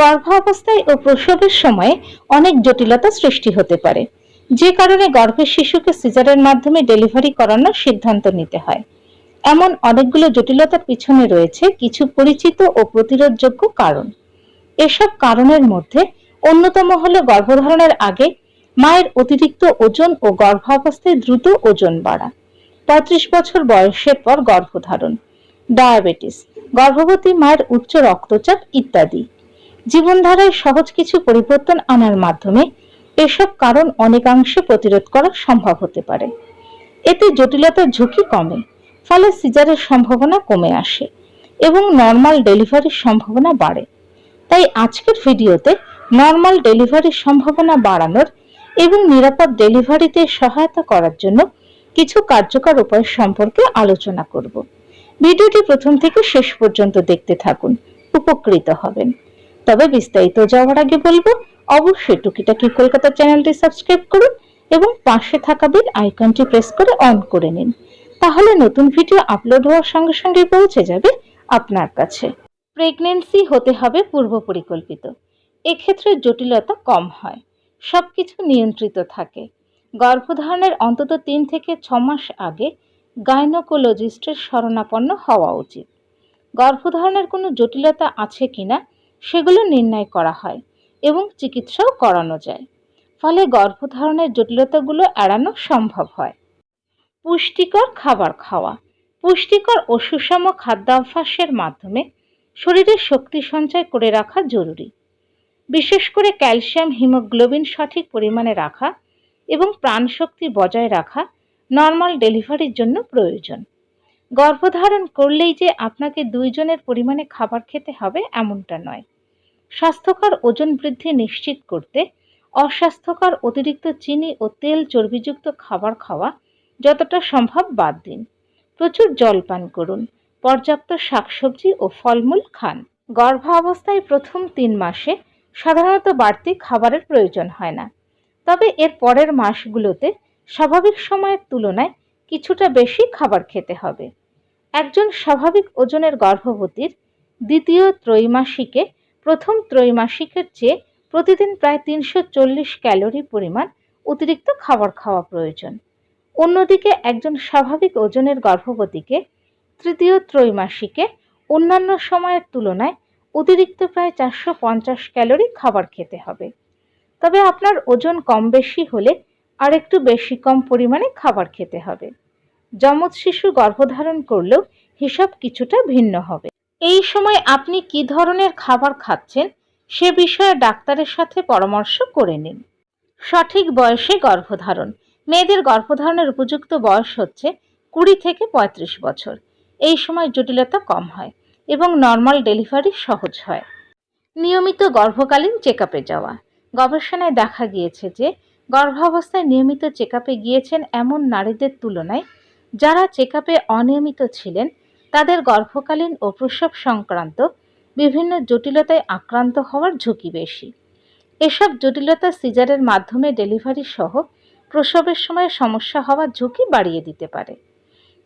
গর্ভাবস্থায় ও প্রসবের সময়ে অনেক জটিলতা সৃষ্টি হতে পারে। যে কারণে গর্ভের শিশুকে সিজারের মাধ্যমে ডেলিভারি করানোর সিদ্ধান্ত নিতে হয়। এমন অনেকগুলো জটিলতার পিছনে রয়েছে কিছু পরিচিত ও প্রতিরোধযোগ্য কারণ। এসব কারণের মধ্যে অন্যতম হল গর্ভধারণের আগে মায়ের অতিরিক্ত ওজন ও গর্ভাবস্থায় দ্রুত ওজন বাড়া। পঁয়ত্রিশ বছর বয়সের পর গর্ভধারণ। ডায়াবেটিস, গর্ভবতী মায়ের উচ্চ রক্তচাপ ইত্যাদি। জীবনধারায় সহজ কিছু পরিবর্তন আনার মাধ্যমে এসব কারণ অনেকাংশে প্রতিরোধ করা সম্ভব হতে পারে। এতে জটিলতার ঝুঁকি কমে, ফলে সিজারের সম্ভাবনা কমে আসে এবং নর্মাল ডেলিভারির সম্ভাবনা বাড়ে। তাই আজকের ভিডিওতে নর্মাল ডেলিভারির সম্ভাবনা বাড়ানোর এবং নিরাপদ ডেলিভারিতে সহায়তা করার জন্য কিছু কার্যকর উপায় সম্পর্কে আলোচনা করব। ভিডিওটি প্রথম থেকে শেষ পর্যন্ত দেখতে থাকুন, উপকৃত হবেন। তবে বিস্তারিত যাওয়ার আগে বলব, অবশ্যই টুকিটাকি কলকাতা চ্যানেলটি সাবস্ক্রাইব করুন এবং পাশে থাকা বেল আইকনটি প্রেস করে অন করে নিন। তাহলে নতুন ভিডিও আপলোড হওয়ার সঙ্গে সঙ্গে পৌঁছে যাবে আপনার কাছে। প্রেগনেন্সি হতে হবে পূর্ব পরিকল্পিত। এক্ষেত্রে জটিলতা কম হয়, সবকিছু নিয়ন্ত্রিত থাকে। গর্ভধারণের অন্তত তিন থেকে ছ মাস আগে গাইনোকোলজিস্টের শরণাপন্ন হওয়া উচিত। গর্ভধারণের কোনো জটিলতা আছে কিনা সেগুলো নির্ণয় করা হয় এবং চিকিৎসাও করানো যায়। ফলে গর্ভধারণের জটিলতাগুলো এড়ানো সম্ভব হয়। পুষ্টিকর খাবার খাওয়া, পুষ্টিকর ও সুষম খাদ্যাভ্যাসের মাধ্যমে শরীরে শক্তি সঞ্চয় করে রাখা জরুরি। বিশেষ করে ক্যালসিয়াম, হিমোগ্লোবিন সঠিক পরিমাণে রাখা এবং প্রাণশক্তি বজায় রাখা নর্মাল ডেলিভারির জন্য প্রয়োজন। গর্ভধারণ করলেই যে আপনাকে দুইজনের পরিমাণে খাবার খেতে হবে এমনটা নয়। স্বাস্থ্যকর ওজন বৃদ্ধি নিশ্চিত করতে অস্বাস্থ্যকর অতিরিক্ত চিনি ও তেল চর্বিযুক্ত খাবার খাওয়া যতটা সম্ভব বাদ দিন। প্রচুর জল পান করুন, পর্যাপ্ত শাকসবজি ও ফলমূল খান। গর্ভাবস্থায় প্রথম তিন মাসে সাধারণত বাড়তি খাবারের প্রয়োজন হয় না। তবে এর পরের মাসগুলোতে স্বাভাবিক সময়ের তুলনায় কিছুটা বেশি খাবার খেতে হবে। একজন স্বাভাবিক ওজনের গর্ভবতীর দ্বিতীয় ত্রৈমাসিকে প্রথম ত্রৈমাসিকের চেয়ে প্রতিদিন প্রায় তিনশো চল্লিশ ক্যালোরি পরিমাণ অতিরিক্ত খাবার খাওয়া প্রয়োজন। অন্যদিকে একজন স্বাভাবিক ওজনের গর্ভবতীকে তৃতীয় ত্রৈমাসিকে অন্যান্য সময়ের তুলনায় অতিরিক্ত প্রায় চারশো পঞ্চাশ ক্যালোরি খাবার খেতে হবে। তবে আপনার ওজন কম বেশি হলে আর একটু বেশি কম পরিমাণে খাবার খেতে হবে। যমজ শিশু গর্ভধারণ করলেও হিসাব কিছুটা ভিন্ন হবে। এই সময় আপনি কি ধরনের খাবার খাচ্ছেন সে বিষয়ে ডাক্তারের সাথে পরামর্শ করে নিন। সঠিক বয়সে গর্ভধারণ। মেয়েদের গর্ভধারণের উপযুক্ত বয়স হচ্ছে কুড়ি থেকে পঁয়ত্রিশ বছর। এই সময় জটিলতা কম হয় এবং নর্মাল ডেলিভারি সহজ হয়। নিয়মিত গর্ভকালীন চেক যাওয়া। গবেষণায় দেখা গিয়েছে যে গর্ভাবস্থায় নিয়মিত চেক গিয়েছেন এমন নারীদের তুলনায়, যারা চেক অনিয়মিত ছিলেন, তাদের গর্ভকালীন ও প্রসব সংক্রান্ত বিভিন্ন জটিলতায় আক্রান্ত হওয়ার ঝুঁকি বেশি। এসব জটিলতা সিজারের মাধ্যমে ডেলিভারি সহ প্রসবের সময় সমস্যা হওয়ার ঝুঁকি বাড়িয়ে দিতে পারে।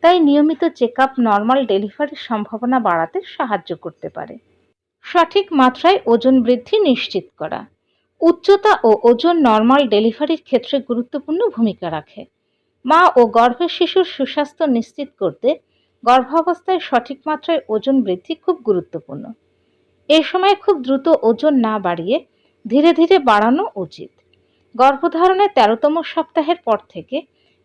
তাই নিয়মিত চেক আপ নর্মাল ডেলিভারির সম্ভাবনা বাড়াতে সাহায্য করতে পারে। সঠিক মাত্রায় ওজন বৃদ্ধি নিশ্চিত করা। উচ্চতা ও ওজন নর্মাল ডেলিভারির ক্ষেত্রে গুরুত্বপূর্ণ ভূমিকা রাখে। মা ও গর্ভের শিশুর সুস্বাস্থ্য নিশ্চিত করতে গর্ভাবস্থায় সঠিক মাত্রায় ওজন বৃদ্ধি খুব গুরুত্বপূর্ণ। এ সময় খুব দ্রুত ওজন না বাড়িয়ে ধীরে ধীরে বাড়ানো উচিত। গর্ভধারণের তেরোতম সপ্তাহের পর থেকে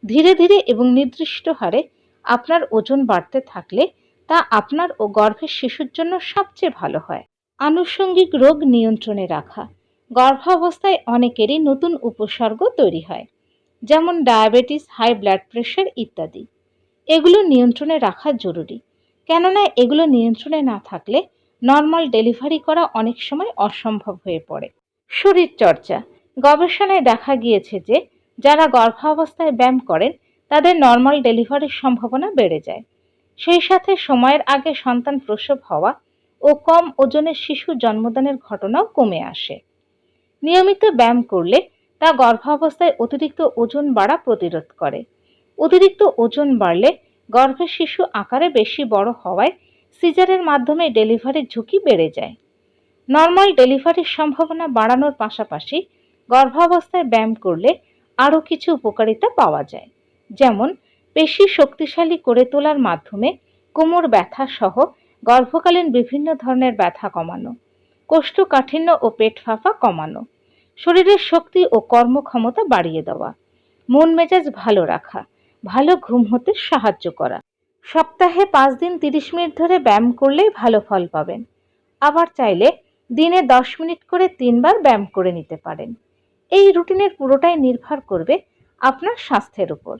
ধীরে ধীরে এবং নির্দিষ্ট হারে আপনার ওজন বাড়তে থাকলে তা আপনার ও গর্ভের শিশুর জন্য সবচেয়ে ভালো হয়। আনুষঙ্গিক রোগ নিয়ন্ত্রণে রাখা। গর্ভাবস্থায় অনেকেরই নতুন উপসর্গ তৈরি হয়, যেমন ডায়াবেটিস, হাই ব্লাড প্রেশার ইত্যাদি। এগুলো নিয়ন্ত্রণে রাখা জরুরি, কেননা এগুলো নিয়ন্ত্রণে না থাকলে নর্মাল ডেলিভারি করা অনেক সময় অসম্ভব হয়ে পড়ে। শরীর চর্চা গবেষণায় দেখা গিয়েছে যে যারা গর্ভাবস্থায় ব্যায়াম করেন, তাদের নর্মাল ডেলিভারির সম্ভাবনা বেড়ে যায়। সেই সাথে সময়ের আগে সন্তান প্রসব হওয়া ও কম ওজনের শিশু জন্মদানের ঘটনাও কমে আসে। নিয়মিত ব্যায়াম করলে তা গর্ভাবস্থায় অতিরিক্ত ওজন বাড়া প্রতিরোধ করে। অতিরিক্ত ওজন বাড়লে গর্ভের শিশু আকারে বেশি বড় হওয়ায় সিজারের মাধ্যমে ডেলিভারির ঝুঁকি বেড়ে যায়। নর্মাল ডেলিভারির সম্ভাবনা বাড়ানোর পাশাপাশি গর্ভাবস্থায় ব্যায়াম করলে আরও কিছু উপকারিতা পাওয়া যায়। যেমন, পেশি শক্তিশালী করে তোলার মাধ্যমে কোমর ব্যথা সহ গর্ভকালীন বিভিন্ন ধরনের ব্যথা কমানো। কোষ্ঠকাঠিন্য ও পেট ফাঁপা কমানো, শরীরের শক্তি ও কর্মক্ষমতা বাড়িয়ে দেওয়া, মন মেজাজ ভালো রাখা, ভালো ঘুম হতে সাহায্য করা। সপ্তাহে পাঁচ দিন তিরিশ মিনিট ধরে ব্যায়াম করলেই ভালো ফল পাবেন। আবার চাইলে দিনে দশ মিনিট করে তিনবার ব্যায়াম করে নিতে পারেন। এই রুটিনের পুরোটাই নির্ভর করবে আপনার স্বাস্থ্যের উপর।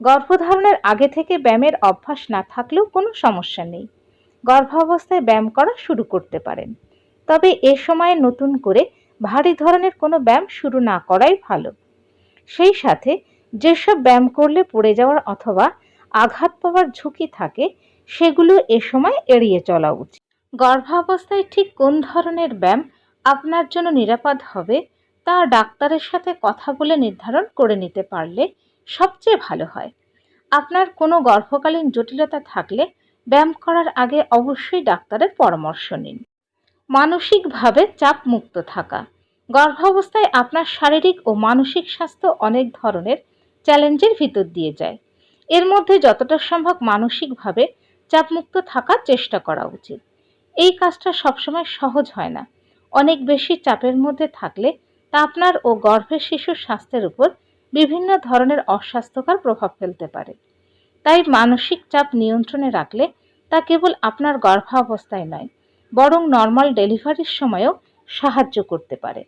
গর্ভধারণের আগে থেকে ব্যায়ামের অভ্যাস না থাকলেও কোনো সমস্যা নেই। গর্ভাবস্থায় ব্যায়াম করা শুরু করতে পারেন। তবে এ সময়ে নতুন করে ভারী ধরনের কোনো ব্যায়াম শুরু না করাই ভালো। সেই সাথে যেসব ব্যায়াম করলে পড়ে যাওয়ার অথবা আঘাত পাওয়ার ঝুঁকি থাকে, সেগুলো এ সময় এড়িয়ে চলা উচিত। গর্ভাবস্থায় ঠিক কোন ধরনের ব্যায়াম আপনার জন্য নিরাপদ হবে, তা ডাক্তারের সাথে কথা বলে নির্ধারণ করে নিতে পারলে সবচেয়ে ভালো হয়। আপনার কোনো গর্ভকালীন জটিলতা থাকলে ব্যায়াম করার আগে অবশ্যই ডাক্তারের পরামর্শ নিন। মানসিকভাবে চাপ মুক্ত থাকা। গর্ভাবস্থায় আপনার শারীরিক ও মানসিক স্বাস্থ্য অনেক ধরনের চ্যালেঞ্জের ভিতর দিয়ে যায়। এর মধ্যে যতটা সম্ভব মানসিকভাবে চাপমুক্ত থাকার চেষ্টা করা উচিত। এই কাজটা সবসময় সহজ হয় না। অনেক বেশি চাপের মধ্যে থাকলে তা আপনার ও গর্ভের শিশুর স্বাস্থ্যের উপর বিভিন্ন ধরনের অস্বাস্থ্যকর প্রভাব ফেলতে পারে। তাই মানসিক চাপ নিয়ন্ত্রণে রাখলে তা কেবল আপনার গর্ভাবস্থায় নয় বরং নর্মাল ডেলিভারির সময়ও সাহায্য করতে পারে।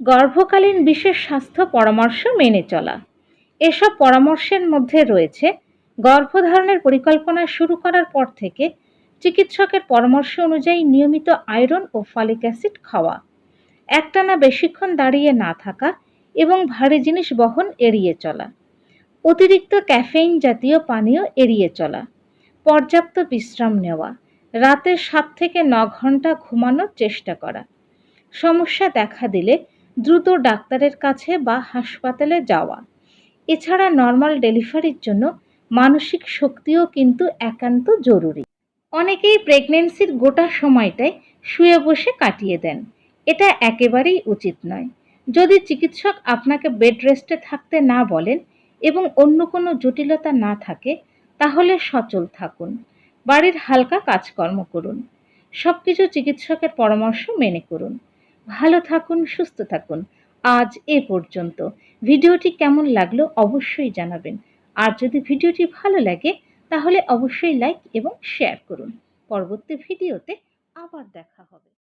গর্ভকালীন বিশেষ স্বাস্থ্য পরামর্শ মেনে চলা। এসব পরামর্শের মধ্যে রয়েছে, গর্ভধারণের পরিকল্পনা শুরু করার পর থেকে চিকিৎসকের পরামর্শ অনুযায়ী নিয়মিত আয়রন ও ফলিক অ্যাসিড খাওয়া। একটানা বেশিক্ষণ দাঁড়িয়ে না থাকা এবং ভারী জিনিস বহন এড়িয়ে চলা। অতিরিক্ত ক্যাফেইন জাতীয় পানীয় এড়িয়ে চলা। পর্যাপ্ত বিশ্রাম নেওয়া। রাতে সাত থেকে ন ঘণ্টা ঘুমানোর চেষ্টা করা। সমস্যা দেখা দিলে দ্রুত ডাক্তারের কাছে বা হাসপাতালে যাওয়া। এছাড়া নর্মাল ডেলিভারির জন্য মানসিক শক্তিও কিন্তু একান্ত জরুরি। অনেকেই প্রেগনেন্সির গোটা সময়টাই শুয়ে বসে কাটিয়ে দেন। এটা একেবারেই উচিত নয়। যদি চিকিৎসক আপনাকে বেড রেস্টে থাকতে না বলেন এবং অন্য কোনো জটিলতা না থাকে, তাহলে সচল থাকুন। বাড়ির হালকা কাজকর্ম করুন। সব কিছু চিকিৎসকের পরামর্শ মেনে করুন। ভালো থাকুন, সুস্থ থাকুন। আজ এ পর্যন্ত। ভিডিওটি কেমন লাগল অবশ্যই জানাবেন। আর যদি ভিডিওটি ভালো লাগে, তাহলে অবশ্যই লাইক এবং শেয়ার করুন। পরবর্তী ভিডিওতে আবার দেখা হবে।